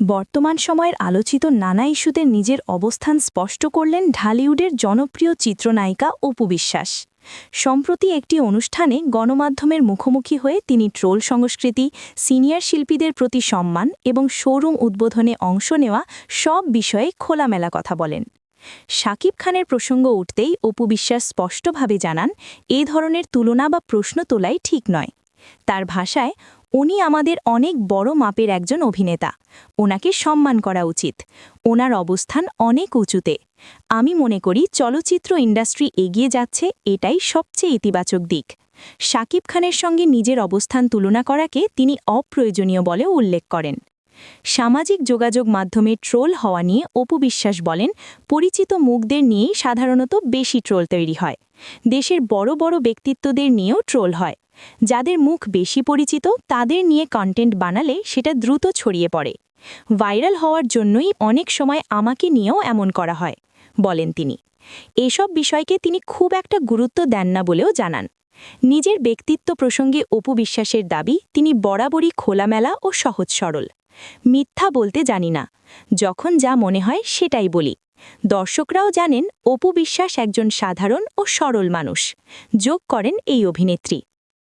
বর্তমান সময়ের আলোচিত নানা ইস্যুতে নিজের অবস্থান স্পষ্ট করলেন ঢালিউডের জনপ্রিয় চিত্রনায়িকা অপু বিশ্বাস। সম্প্রতি একটি অনুষ্ঠানে গণমাধ্যমের মুখোমুখি হয়ে তিনি ট্রোল সংস্কৃতি, সিনিয়র শিল্পীদের প্রতি সম্মান এবং শোরুম উদ্বোধনে অংশ নেওয়া সব বিষয়ে খোলামেলা কথা বলেন। শাকিব খানের প্রসঙ্গ উঠতেই অপু বিশ্বাস স্পষ্টভাবে জানান, এ ধরনের তুলনা বা প্রশ্ন তোলাই ঠিক নয়। তার ভাষায় উনি আমাদের অনেক বড় মাপের একজন অভিনেতা। ওনাকে সম্মান করা উচিত। ওনার অবস্থান অনেক উঁচুতে। আমি মনে করি চলচ্চিত্র ইন্ডাস্ট্রি এগিয়ে যাচ্ছে, এটাই সবচেয়ে ইতিবাচক দিক। শাকিব খানের সঙ্গে নিজের অবস্থান তুলনা করাকে তিনি অপ্রয়োজনীয় বলে উল্লেখ করেন। সামাজিক যোগাযোগ মাধ্যমে ট্রোল হওয়া নিয়ে অপু বিশ্বাস বলেন, পরিচিত মুখদের নিয়েই সাধারণত বেশি ট্রোল তৈরি হয়। দেশের বড় বড় ব্যক্তিত্বদের নিয়েও ট্রোল হয়। যাদের মুখ বেশি পরিচিত, তাদের নিয়ে কন্টেন্ট বানালে সেটা দ্রুত ছড়িয়ে পড়ে। ভাইরাল হওয়ার জন্যই অনেক সময় আমাকে নিয়েও এমন করা হয়, বলেন তিনি। এসব বিষয়কে তিনি খুব একটা গুরুত্ব দেন না বলেও জানান। নিজের ব্যক্তিত্ব প্রসঙ্গে অপু বিশ্বাসের দাবি, তিনি বরাবরই খোলামেলা ও সহজ সরল। মিথ্যা বলতে জানি না, যখন যা মনে হয় সেটাই বলি। দর্শকরাও জানেন, অপু বিশ্বাস একজন সাধারণ ও সরল মানুষ। যোগ করেন এই অভিনেত্রী।